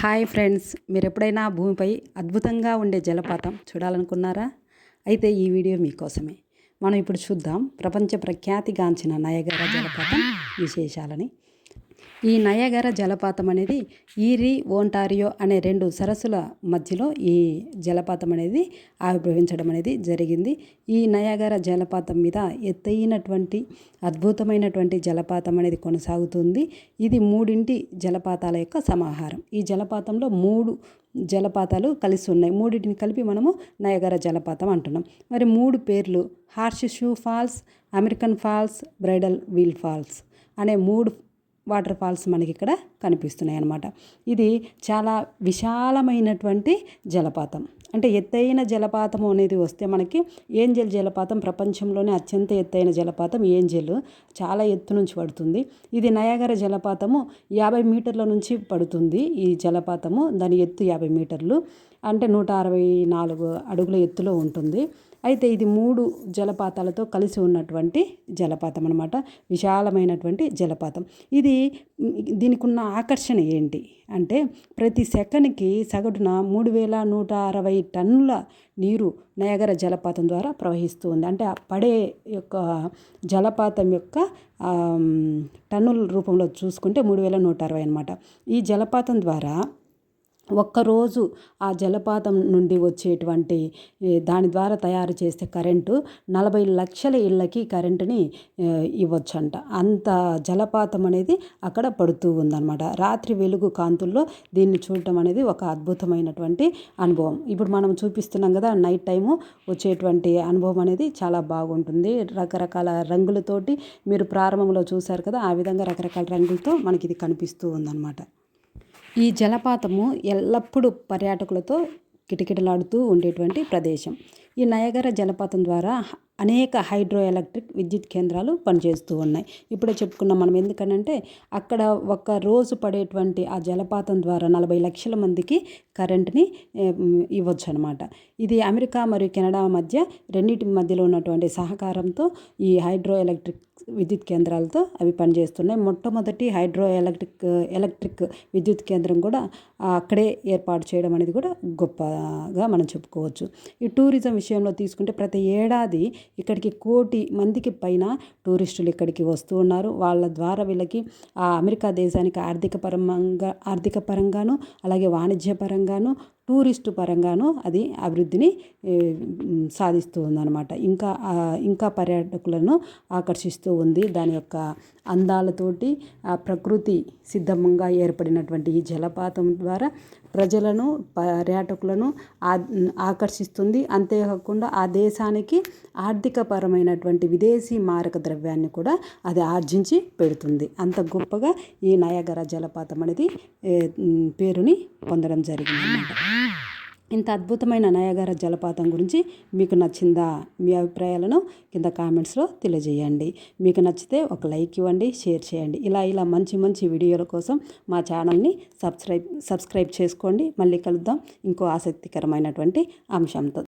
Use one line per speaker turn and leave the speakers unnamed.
Hi friends మీరు ఎప్పుడైనా భూమిపై అద్భుతంగా ఉండే జలపాతం చూడాలనుకున్నారా? అయితే ఈ వీడియో మీకోసమే. మనం ఇప్పుడు చూద్దాం ప్రపంచ ప్రఖ్యాతిగాంచిన నయగర జలపాతం విశేషాలని. ఈ నయగర జలపాతం అనేది ఈరీ ఓంటారియో అనే రెండు సరస్సుల మధ్యలో ఈ జలపాతం అనేది ఆవిర్భవించడం అనేది జరిగింది. ఈ నయగర జలపాతం మీద ఎత్తైనటువంటి అద్భుతమైనటువంటి జలపాతం అనేది కొనసాగుతుంది. ఇది మూడింటి జలపాతాల యొక్క సమాహారం. ఈ జలపాతంలో మూడు జలపాతాలు కలిసి ఉన్నాయి మూడింటిని కలిపి మనము నయగర జలపాతం అంటున్నాం. మరి మూడు పేర్లు horseshoe falls American falls bridal veil falls అనే మూడు వాటర్ ఫాల్స్ మనకి ఇక్కడ కనిపిస్తున్నాయి అన్నమాట ఇది చాలా విశాలమైనటువంటి జలపాతం. అంటే ఎత్తైన జలపాతం అనేది వస్తే మనకి ఏంజెల్ జలపాతం ప్రపంచంలోనే అత్యంత ఎత్తైన జలపాతం ఏంజెల్. చాలా ఎత్తు నుంచి పడుతుంది. ఇది నయాగర జలపాతము యాభై మీటర్ల నుంచి పడుతుంది ఈ జలపాతము. దాని ఎత్తు యాభై మీటర్లు. అంటే నూట అరవై నాలుగు అడుగుల ఎత్తులో ఉంటుంది. అయితే ఇది మూడు జలపాతాలతో కలిసి ఉన్నటువంటి జలపాతం అనమాట విశాలమైనటువంటి జలపాతం. ఇది దీనికి ఉన్న ఆకర్షణ ఏంటి? అంటే ప్రతి సెకండ్కి సగటున మూడు వేల నూట అరవై టన్నుల నీరు నయగర జలపాతం ద్వారా ప్రవహిస్తూ ఉంది. అంటే పడే యొక్క జలపాతం యొక్క టన్నుల రూపంలో చూసుకుంటే మూడు వేల నూట అరవై అనమాట ఈ జలపాతం ద్వారా ఒక్కరోజు ఆ జలపాతం నుండి వచ్చేటువంటి దాని ద్వారా తయారు చేసే కరెంటు నలభై లక్షల ఇళ్ళకి కరెంటుని ఇవ్వచ్చంట. అంత జలపాతం అనేది అక్కడ పడుతూ ఉందన్నమాట. రాత్రి వెలుగు కాంతుల్లో దీన్ని చూడటం అనేది ఒక అద్భుతమైనటువంటి అనుభవం. ఇప్పుడు మనం చూపిస్తున్నాం కదా నైట్ టైము వచ్చేటువంటి అనుభవం అనేది చాలా బాగుంటుంది. రకరకాల రంగులతోటి మీరు ప్రారంభంలో చూశారు కదా ఆ విధంగా రకరకాల రంగులతో మనకి ఇది కనిపిస్తూ ఉందన్నమాట. ఈ జలపాతము ఎల్లప్పుడూ పర్యాటకులతో కిటకిటలాడుతూ ఉండేటువంటి ప్రదేశం. ఈ నయగర జలపాతం ద్వారా అనేక హైడ్రో ఎలక్ట్రిక్ విద్యుత్ కేంద్రాలు పనిచేస్తూ ఉన్నాయి. ఇప్పుడే చెప్పుకున్నాం మనం ఎందుకనంటే అక్కడ ఒక రోజు పడేటువంటి ఆ జలపాతం ద్వారా నలభై లక్షల మందికి కరెంట్ని ఇవ్వచ్చు అనమాట ఇది అమెరికా మరియు కెనడా మధ్య రెండింటి మధ్యలో ఉన్నటువంటి సహకారంతో ఈ హైడ్రో ఎలక్ట్రిక్ విద్యుత్ కేంద్రాలతో అవి పనిచేస్తున్నాయి. మొట్టమొదటి హైడ్రో ఎలక్ట్రిక్ ఎలక్ట్రిక్ విద్యుత్ కేంద్రం కూడా అక్కడే ఏర్పాటు చేయడం అనేది కూడా గొప్పగా మనం చెప్పుకోవచ్చు. ఈ టూరిజం విషయం విషయంలో తీసుకుంటే ప్రతి ఏడాది ఇక్కడికి కోటి మందికి పైన టూరిస్టులు ఇక్కడికి వస్తూ ఉన్నారు. వాళ్ళ ద్వారా వీళ్ళకి ఆ అమెరికా దేశానికి ఆర్థిక పరంగా ఆర్థిక పరంగాను అలాగే వాణిజ్య పరంగాను టూరిస్టు పరంగాను అది అభివృద్ధిని సాధిస్తూ ఉందన్నమాట ఇంకా ఇంకా పర్యాటకులను ఆకర్షిస్తూ ఉంది. దాని యొక్క అందాలతోటి ఆ ప్రకృతి సిద్ధంగా ఏర్పడినటువంటి ఈ జలపాతం ద్వారా ప్రజలను పర్యాటకులను ఆకర్షిస్తుంది. అంతేకాకుండా ఆ దేశానికి ఆర్థికపరమైనటువంటి విదేశీ మారక ద్రవ్యాన్ని కూడా అది ఆర్జించి పెడుతుంది. అంత గొప్పగా ఈ నయగర జలపాతం అనేది పేరుని పొందడం జరిగింది అన్నమాట ఇంత అద్భుతమైన నయాగార జలపాతం గురించి మీకు నచ్చిందా మీ అభిప్రాయాలను కింద కామెంట్స్లో తెలియజేయండి. మీకు నచ్చితే ఒక లైక్ ఇవ్వండి షేర్ చేయండి. ఇలా ఇలా మంచి మంచి వీడియోల కోసం మా ఛానల్ని సబ్స్క్రైబ్ సబ్స్క్రైబ్ చేసుకోండి. మళ్ళీ కలుద్దాం. ఇంకో ఆసక్తికరమైనటువంటి అంశంతో.